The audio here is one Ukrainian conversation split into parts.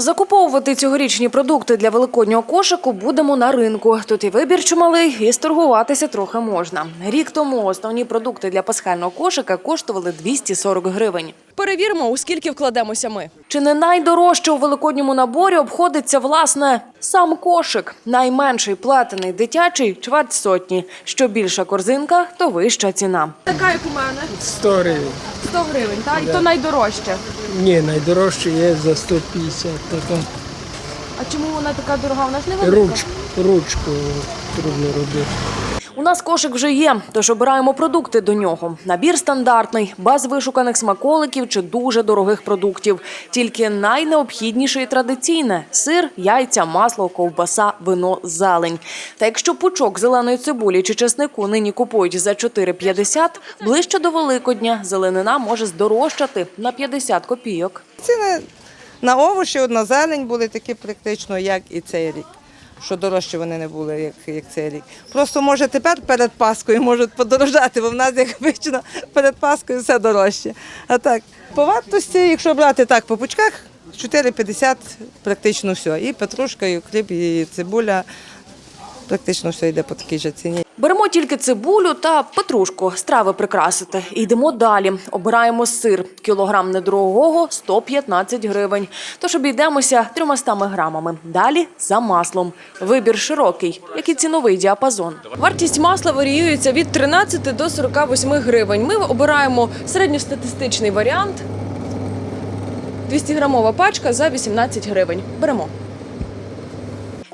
Закуповувати цьогорічні продукти для великоднього кошику будемо на ринку. Тут і вибір чималий, і сторгуватися трохи можна. Рік тому основні продукти для пасхального кошика коштували 240 гривень. Перевіримо, у скільки вкладемося ми. Чи не найдорожче у великодньому наборі обходиться власне сам кошик? Найменший платений дитячий чверть сотні. Що більша корзинка, то вища ціна. Така, як у мене, 100 гривень. 100 гривень, так? І то найдорожче. Ні, найдорожче є за 150 така. А чому вона така дорога? Вона ж не велика. Руч, ручку трудно робити. Нас кошик вже є, тож обираємо продукти до нього. Набір стандартний, без вишуканих смаколиків чи дуже дорогих продуктів. Тільки найнеобхідніше і традиційне – сир, яйця, масло, ковбаса, вино, зелень. Та якщо пучок зеленої цибулі чи чеснику нині купують за 4,50, ближче до Великодня зеленина може здорожчати на 50 копійок. Ціни на овочі, на зелень були такі практично, як і цей рік. Що дорожче вони не були, як, як цей рік. Просто може тепер перед Паскою можуть подорожати, бо в нас як звичайно, перед Паскою все дорожче. А так, по вартості, якщо брати так по пучках, 4,50 практично все. І петрушка, і хліб, і цибуля. Практично все йде по такій же ціні. Беремо тільки цибулю та петрушку, страви прикрасити. Йдемо далі. Обираємо сир. Кілограм недорогого – 115 гривень. Тож обійдемося 300 грамами. Далі за маслом. Вибір широкий, як і ціновий діапазон. Вартість масла варіюється від 13 до 48 гривень. Ми обираємо середньостатистичний варіант. 200-грамова пачка за 18 гривень. Беремо.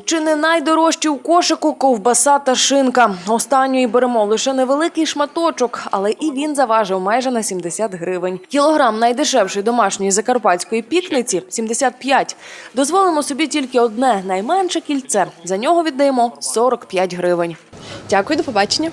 Чи не найдорожчі у кошику ковбаса та шинка? Останньої беремо лише невеликий шматочок, але і він заважив майже на 70 гривень. Кілограм найдешевшої домашньої закарпатської пікниці – 75. Дозволимо собі тільки одне найменше кільце. За нього віддаємо 45 гривень. Дякую, до побачення.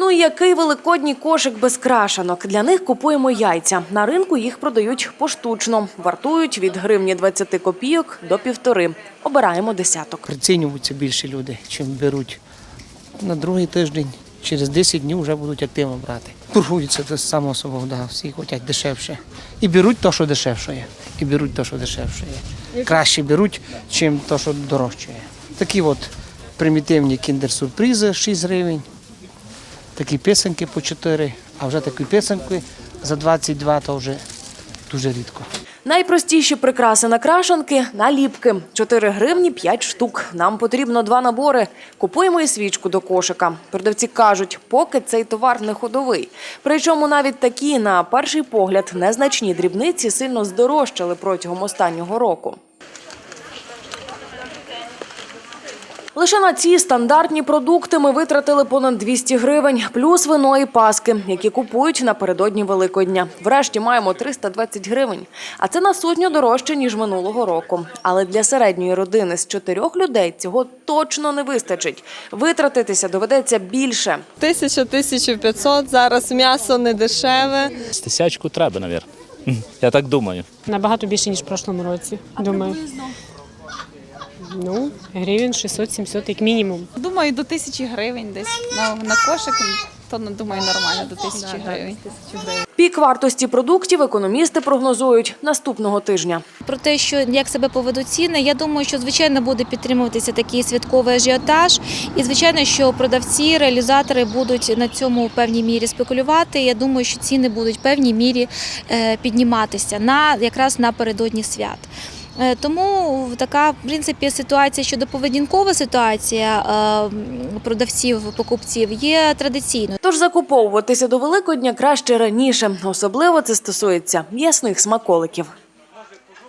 Ну і який великодній кошик без крашанок? Для них купуємо яйця. На ринку їх продають поштучно. Вартують від гривні 20 копійок до півтори. Обираємо десяток. прицінюються більше люди, чим беруть. На другий тиждень, через 10 днів вже будуть активно брати. Торгуються це само собою, да, всі хочуть дешевше. І беруть те, що дешевше є. І беруть те, що дешевше є. Краще беруть, чим те, що дорожче є. Такі от примітивні кіндер-сюрпризи 6 гривень, такі писанки по 4, а вже такі писанки за 22 то вже дуже рідко. Найпростіші прикраси на крашанки – наліпки. 4 гривні 5 штук. Нам потрібно два набори. Купуємо і свічку до кошика. Продавці кажуть, поки цей товар не ходовий. Причому навіть такі, на перший погляд, незначні дрібниці сильно здорожчали протягом останнього року. Лише на ці стандартні продукти ми витратили понад 200 гривень, плюс вино і паски, які купують напередодні Великодня. Врешті маємо 320 гривень. А це на сотню дорожче, ніж минулого року. Але для середньої родини з чотирьох людей цього точно не вистачить. Витратитися доведеться більше. Тисяча, тисячу п'ятсот. Зараз м'ясо не дешеве. З тисячку треба, мабуть. Я так думаю. Набагато більше, ніж в прошлому році. думаю. Ну, гривень 600-700 як мінімум. Думаю, до тисячі гривень десь на, на кошик, то ну, думаю, нормально до тисячі гривень. Пік вартості продуктів економісти прогнозують наступного тижня. Про те, що як себе поведуть ціни, я думаю, що звичайно буде підтримуватися такий святковий ажіотаж, і звичайно, що продавці, реалізатори будуть на цьому в певній мірі спекулювати. Я думаю, що ціни будуть в певній мірі е, підніматися на якраз напередодні свят. Е, Тому така в принципі ситуація щодо поведінкова ситуація е, продавців, покупців є традиційною. Тож закуповуватися до Великодня краще раніше. Особливо це стосується м'ясних смаколиків.